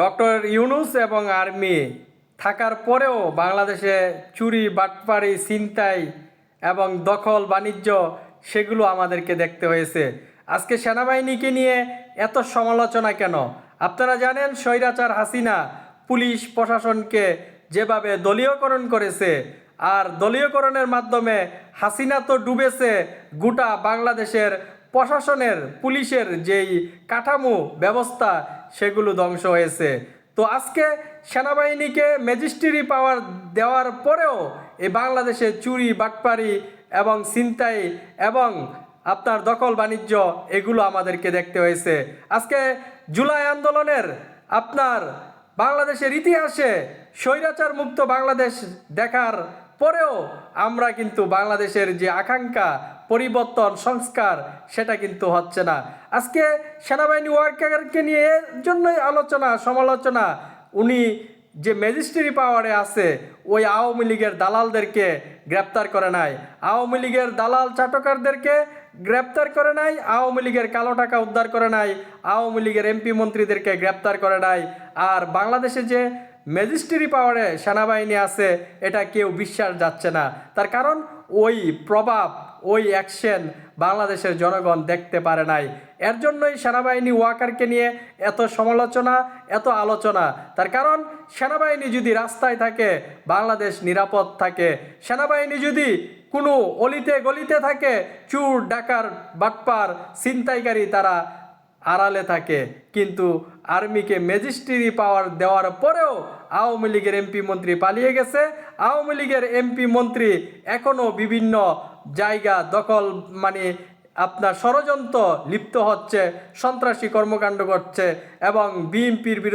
Doctor Yunus এবং army থাকার পরেও বাংলাদেশে চুরি, বাটপাড়ি, ছিনতাই এবং দখল, বাণিজ্য সেগুলো আমাদেরকে দেখতে হয়েছে। আজকে সেনাবাহিনীকে নিয়ে এত সমালোচনা কেন? আপনারা জানেন স্বৈরাচার হাসিনা পুলিশ প্রশাসনকে যেভাবে দলীয়করণ করেছে, আর দলীয়করণের মাধ্যমে হাসিনা তো ডুবেছে গোটা বাংলাদেশের প্রশাসনের, পুলিশের যেই কাঠামো ব্যবস্থা, সেগুলো ধ্বংস হয়েছে। তো আজকে সেনাবাহিনীকে ম্যাজিস্ট্রি পাওয়ার দেওয়ার পরেও এই বাংলাদেশে চুরি, বাটপারি এবং ছিনতাই এবং আপনার দখল, বাণিজ্য, এগুলো আমাদেরকে দেখতে হয়েছে। আজকে জুলাই আন্দোলনের আপনার বাংলাদেশের ইতিহাসে স্বৈরাচার মুক্ত বাংলাদেশ দেখার পরেও আমরা কিন্তু বাংলাদেশের যে আকাঙ্ক্ষা, পরিবর্তন, সংস্কার, সেটা কিন্তু হচ্ছে না। আজকে সেনাবাহিনী ওয়ার্কারকে নিয়ে এর জন্যই আলোচনা, সমালোচনা। উনি যে ম্যাজিস্ট্রি পাওয়ারে আছে, ওই আওয়ামী লীগের দালালদেরকে গ্রেপ্তার করে নাই। আওয়ামী লীগের দালাল চাটকারদেরকে গ্রেপ্তার করে নাই, আওয়ামী লীগের কালো টাকা উদ্ধার করে নাই, আওয়ামী লীগের এমপি মন্ত্রীদেরকে গ্রেপ্তার করে নাই। আর বাংলাদেশে যে ম্যাজিস্ট্রি পাওয়ারে সেনাবাহিনী আছে, এটা কেউ বিশ্বাস যাচ্ছে না। তার কারণ, ওই প্রভাব, ওই অ্যাকশন বাংলাদেশের জনগণ দেখতে পারে নাই। এর জন্যই সেনাবাহিনী ওয়াকারকে নিয়ে এত সমালোচনা, এত আলোচনা। তার কারণ, সেনাবাহিনী যদি রাস্তায় থাকে, বাংলাদেশ নিরাপদ থাকে। সেনাবাহিনী যদি কোনো অলিতে গলিতে থাকে, চুর, ডাকার, বাটপার, ছিনতাইকারী তারা আড়ালে থাকে। কিন্তু আর্মিকে ম্যাজিস্ট্রি পাওয়ার দেওয়ার পরেও আওয়ামী লীগের এমপি মন্ত্রী পালিয়ে গেছে। আওয়ামী লীগের এমপি মন্ত্রী এখনও বিভিন্ন জায়গা দখল মানে আপনার ষড়যন্ত্র লিপ্ত হচ্ছে, সন্ত্রাসী কর্মকাণ্ড করছে এবং বিএনপির বিরুদ্ধে